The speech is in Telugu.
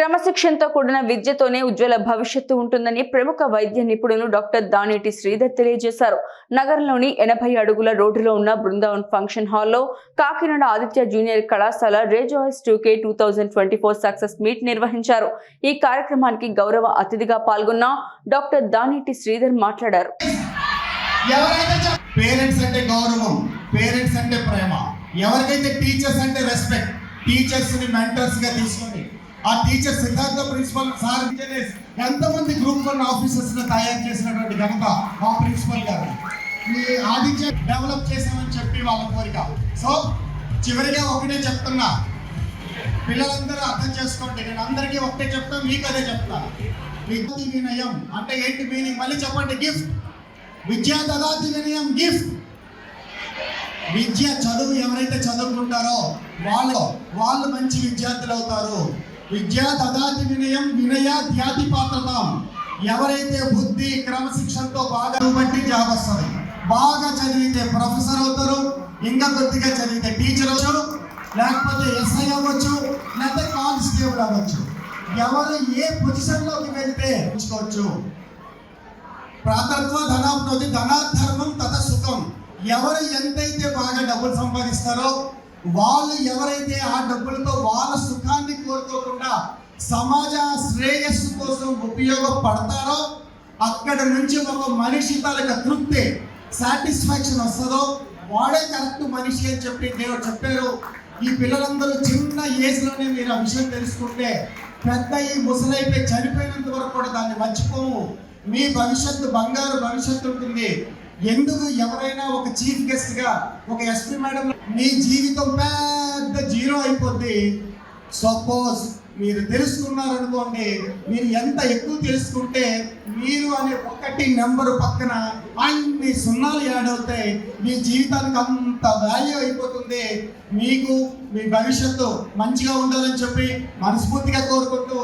క్రమశిక్షణతో కూడిన విద్యతోనే ఉజ్వల భవిష్యత్తు ఉంటుందని ప్రముఖ వైద్య నిపుణులు డాక్టర్ దానేటి శ్రీధర్ తెలియజేశారు. నగరంలోని ఎనభై అడుగుల రోడ్డులో ఉన్న బృందావన్ ఫంక్షన్ హాల్లో కాకినాడ ఆదిత్య జూనియర్ కళాశాల rejoice two K two thousand twenty four success meet నిర్వహించారు. ఈ కార్యక్రమానికి గౌరవ అతిథిగా పాల్గొన్న డాక్టర్ దానేటి శ్రీధర్ మాట్లాడారు. పేరెంట్స్ అంటే గౌరవం పేరెంట్స్ అంటే ప్రేమ ఎవరికైతే టీచర్స్ అంటే రెస్పెక్ట్ టీచర్స్ని మెంటర్స్గా తీసుకొని ఆ టీచర్ సిద్ధార్థ ప్రిన్సిపల్ సార్ ఎంతమంది గ్రూప్ వన్ ఆఫీసర్స్ తయారు చేసినటువంటి ఘనత ఆ ప్రిన్సిపల్ గారు. మీ ఆదిత్య డెవలప్ చేసామని చెప్పి వాళ్ళ కోరిక. సో చివరిగా ఒకటే చెప్తున్నా. పిల్లలందరూ అర్థం చేసుకోండి. నేను అందరికీ ఒకటే చెప్తా మీకు అదే చెప్తా. విద్యార్థి వినయం అంటే ఏంటి మీనింగ్ మళ్ళీ చెప్పండి గిఫ్ట్ విద్యా దదాతి వినయం గిఫ్ట్ విద్య చదువు ఎవరైతే చదువుకుంటారో వాళ్ళు వాళ్ళు మంచి విద్యార్థులు అవుతారు. విద్యా తదాతి వినయం వినయ ధ్యాతి పాత్రత. ఎవరైతే బుద్ధి క్రమశిక్షణతో బాగా బట్టి జాబ్ వస్తుంది బాగా చదివితే ప్రొఫెసర్ అవుతారు ఇంకా కొద్దిగా చదివితే టీచర్ అవ్వచ్చు లేకపోతే ఎస్ఐ అవ్వచ్చు లేకపోతే కానిస్టేబుల్ అవ్వచ్చు. ఎవరు ఏ పొజిషన్లోకి వెళ్తే ఉంచుకోవచ్చు ప్రాతత్వ ధనాప్నోతి ధనాధర్మం తత సుఖం. ఎవరు ఎంతైతే బాగా డబ్బులు సంపాదిస్తారో వాళ్ళు ఎవరైతే ఆ డబ్బులతో వాళ్ళ సుఖాన్ని కోరుకోకుండా సమాజ శ్రేయస్సు కోసం ఉపయోగపడతారో అక్కడ నుంచి ఒక మనిషి తాలూకా తృప్తి సాటిస్ఫాక్షన్ వస్తుందో వాడే కరెక్ట్ మనిషి అని చెప్పి దేవుడు చెప్పారు. ఈ పిల్లలందరూ చిన్న ఏజ్లోనే మీరు ఆ విషయం తెలుసుకుంటే పెద్ద ఈ ముసలైపోయి చనిపోయినంత వరకు కూడా దాన్ని మర్చిపోము. మీ భవిష్యత్తు బంగారు భవిష్యత్తు ఉంటుంది. ఎందుకు ఎవరైనా ఒక చీఫ్ గెస్ట్గా ఒక ఎస్పీ మేడం మీ జీవితం పెద్ద జీరో అయిపోద్ది. సపోజ్ మీరు తెలుసుకున్నారనుకోండి మీరు ఎంత ఎక్కువ తెలుసుకుంటే మీరు అనే ఒకటి నెంబర్ పక్కన అన్ని సున్నాలు యాడ్ అవుతాయి. మీ జీవితానికి అంత వాల్యూ అయిపోతుంది. మీకు మీ భవిష్యత్తు మంచిగా ఉండాలని చెప్పి మనస్ఫూర్తిగా కోరుకుంటూ